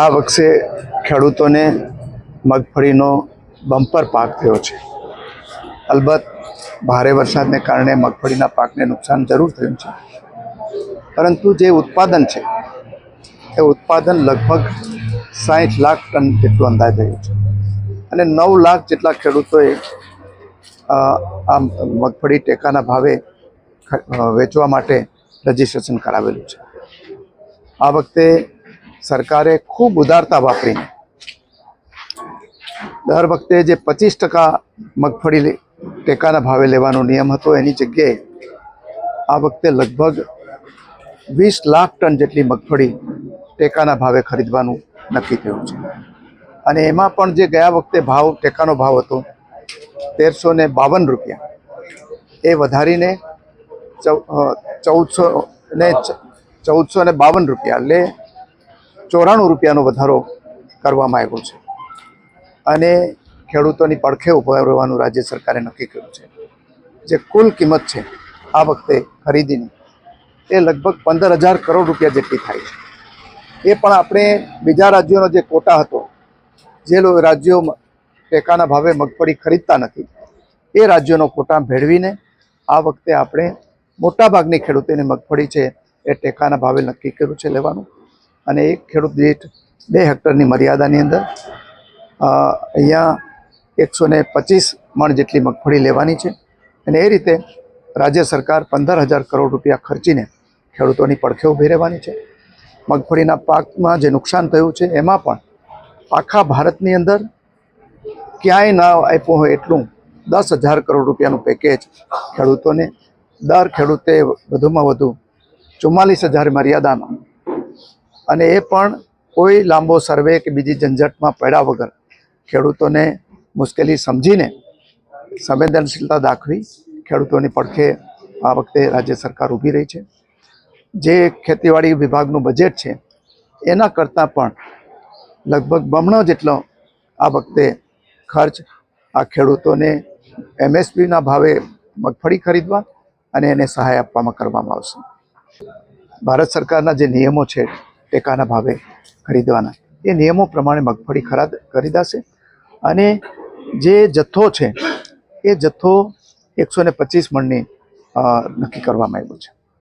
આ વખતે ખેડૂતોને મગફળીનો બમ્પર પાક થયો છે. અલબત્ત ભારે વરસાદને કારણે મગફળીના પાકને નુકસાન જરૂર થયું છે. પરંતુ જે ઉત્પાદન છે, એ ઉત્પાદન લગભગ સાહીઠ લાખ ટન જેટલું અંદાજ થયું છે. અને નવ લાખ જેટલા ખેડૂતોએ આ મગફળી ટેકાના ભાવે વેચવા માટે રજીસ્ટ્રેશન કરાવેલું છે. આ વખતે સરકારે ખૂબ ઉદારતા વાપરીને દર વખતે જે પચીસ ટકા મગફળી ટેકાના ભાવે લેવાનો નિયમ હતો, એની જગ્યાએ આ વખતે લગભગ વીસ લાખ ટન જેટલી મગફળી ટેકાના ભાવે ખરીદવાનું નક્કી થયું છે. અને એમાં પણ જે ગયા વખતે ભાવ, ટેકાનો ભાવ હતો, તેરસો ને બાવન રૂપિયા. એ વધારીને ચૌદસો ને ચૌદસો ને બાવન રૂપિયા. એટલે ચોરાણું રૂપિયાનો વધારો કરવામાં આવ્યો છે. અને ખેડૂતોની પડખે ઊભા રહેવાનું રાજ્ય સરકારે નક્કી કર્યું છે. જે કુલ કિંમત છે આ વખતે ખરીદીની, એ લગભગ પંદર હજાર કરોડ રૂપિયા જેટલી થાય છે. એ પણ આપણે બીજા રાજ્યોનો જે કોટા હતો, જે રાજ્યો ટેકાના ભાવે મગફળી ખરીદતા નથી, એ રાજ્યોનો કોટા ભેળવીને આ વખતે આપણે મોટાભાગની ખેડૂતોની મગફળી છે, એ ટેકાના ભાવે નક્કી કર્યું છે લેવાનું. અને એક ખેડૂત દીઠ બે હેક્ટરની મર્યાદાની અંદર અહીંયા એકસો ને પચીસ મણ જેટલી મગફળી લેવાની છે. અને એ રીતે રાજ્ય સરકાર પંદર હજાર કરોડ રૂપિયા ખર્ચીને ખેડૂતોની પડખે ઊભી રહેવાની છે. મગફળીના પાકમાં જે નુકસાન થયું છે, એમાં પણ આખા ભારતની અંદર ક્યાંય ના આપ્યું હોય એટલું દસ હજાર કરોડ રૂપિયાનું પેકેજ ખેડૂતોને દર ખેડૂતે વધુમાં વધુ ચુમ્માલીસ હજાર મર્યાદામાં અને એ પણ કોઈ લાંબો સર્વે કે બીજી ઝંઝટમાં પડ્યા વગર ખેડૂતોને મુશ્કેલી સમજીને સંવેદનશીલતા દાખવી ખેડૂતોની પડખે આ વખતે રાજ્ય સરકાર ઊભી રહી છે. જે ખેતીવાડી વિભાગનું બજેટ છે, એના કરતાં પણ લગભગ બમણો જેટલો આ વખતે ખર્ચ આ ખેડૂતોને એમએસપીના ભાવે મગફળી ખરીદવા અને એને સહાય આપવામાં કરવામાં આવશે. ભારત સરકારના જે નિયમો છે ટેકાના ભાવે ખરીદવાના. એ નિયમો પ્રમાણે મગફળી ખરાદ ખરીદાશે. અને જે જથ્થો છે, એ જથ્થો એકસો ને પચીસ મણની નક્કી કરવામાં આવ્યો છે.